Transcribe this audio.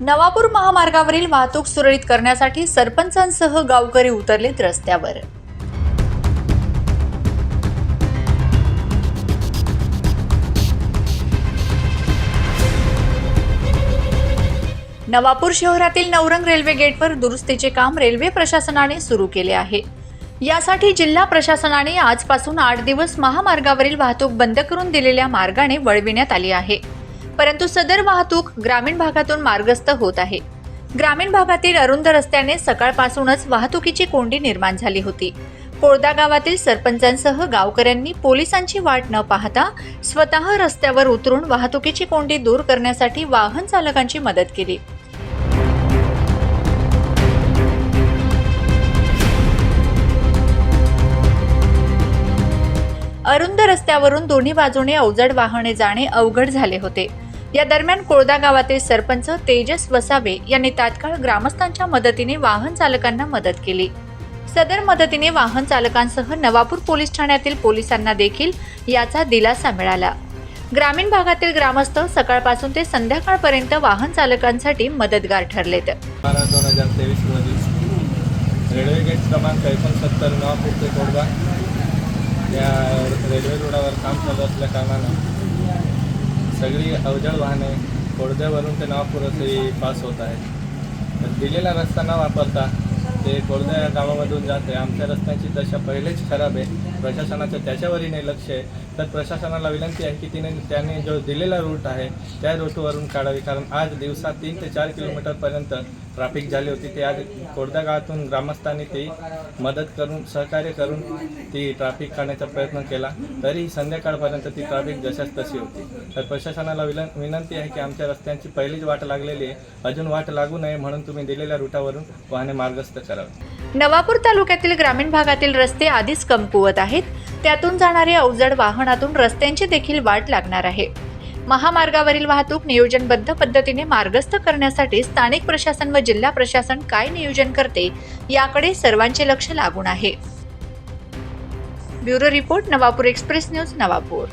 नवापूर महामार्गावरील वाहतूक सुरळीत करण्यासाठी सरपंचांसह गावकरी उतरलेत रस्त्यावर. नवापूर शहरातील नवरंग रेल्वे गेटवर दुरुस्तीचे काम रेल्वे प्रशासनाने सुरू केले आहे. यासाठी जिल्हा प्रशासनाने आजपासून आठ दिवस महामार्गावरील वाहतूक बंद करून दिलेल्या मार्गाने वळविण्यात आली आहे. परंतु सदर वाहतूक ग्रामीण भागातून मार्गस्थ होत आहे. ग्रामीण भागातील अरुंद रस्त्याने सकाळपासूनच वाहतुकीची कोंडी निर्माण झाली होती. कोळदा गावातील सरपंचांसह गावकऱ्यांनी पोलिसांची वाट न पाहता स्वतः रस्त्यावर उतरून वाहतुकीची कोंडी दूर करण्यासाठी वाहन चालकांची मदत केली. अरुंद रस्त्यावरून दोन्ही बाजूने अवजड वाहने जाणे अवघड झाले होते. या दरम्यान कोळदा गावातील सरपंच तेजस वसावे यांनी तात्काळ ग्रामस्थांच्या मदतीने वाहन चालकांना मदत केली. सदर मदतीने वाहन चालकांसह नवापूर पोलीस ठाण्यातील पोलिसांना देखील याचा दिलासा मिळाला. ग्रामीण भागातील ग्रामस्थ सकाळपासून ते संध्याकाळपर्यंत वाहन चालकांसाठी मदतगार ठरलेत. बारा दोन हजार तेवीस रोजी रेल्वे गेट क्रमांक एकोणसत्तर नवापूर ते कोडगा या रेल्वे रोडावर काम चालू असल्या कारणानं सगळी अवजड वाहने कोळद्यावरून ते नवापूर पास होत आहेत. तर दिलेला रस्ता न वापरता ते कोळद्या या गावामधून जाते. आमच्या रस्त्याची दशा पहिलेच खराब आहे. प्रशासनाचं त्याच्यावरही नाही लक्ष आहे. तर प्रशासनाला विनंती आहे की तिने त्याने जो दिलेला रूट आहे त्या रूटवरून काढावी. कारण आज दिवसात तीन ते चार किलोमीटरपर्यंत ट्रॅफिक झाली होती. ते आज कोरदा गावातून ग्रामस्थांनी ती मदत करून सहकार्य करून ती ट्रॅफिक काढण्याचा प्रयत्न केला. तरीही संध्याकाळपर्यंत ती ट्रॅफिक जशाच तशी होती. तर प्रशासनाला विलन विनंती आहे की आमच्या रस्त्यांची पहिलीच वाट लागलेली आहे. अजून वाट लागू नये म्हणून तुम्ही दिलेल्या रूटावरून वाहने मार्गस्थ करावे. नवापूर तालुक्यातील ग्रामीण भागातील रस्ते आधीच कमकुवत आहेत. त्यातून जाणारे अवजड वाहनातून रस्त्यांची देखील वाट लागणार आहे. महामार्गावरील वाहतूक नियोजनबद्ध पद्धतीने मार्गस्थ करण्यासाठी स्थानिक प्रशासन व जिल्हा प्रशासन काय नियोजन करते याकडे सर्वांचे लक्ष लागून आहे. Bureau report Navapur express news Navapur.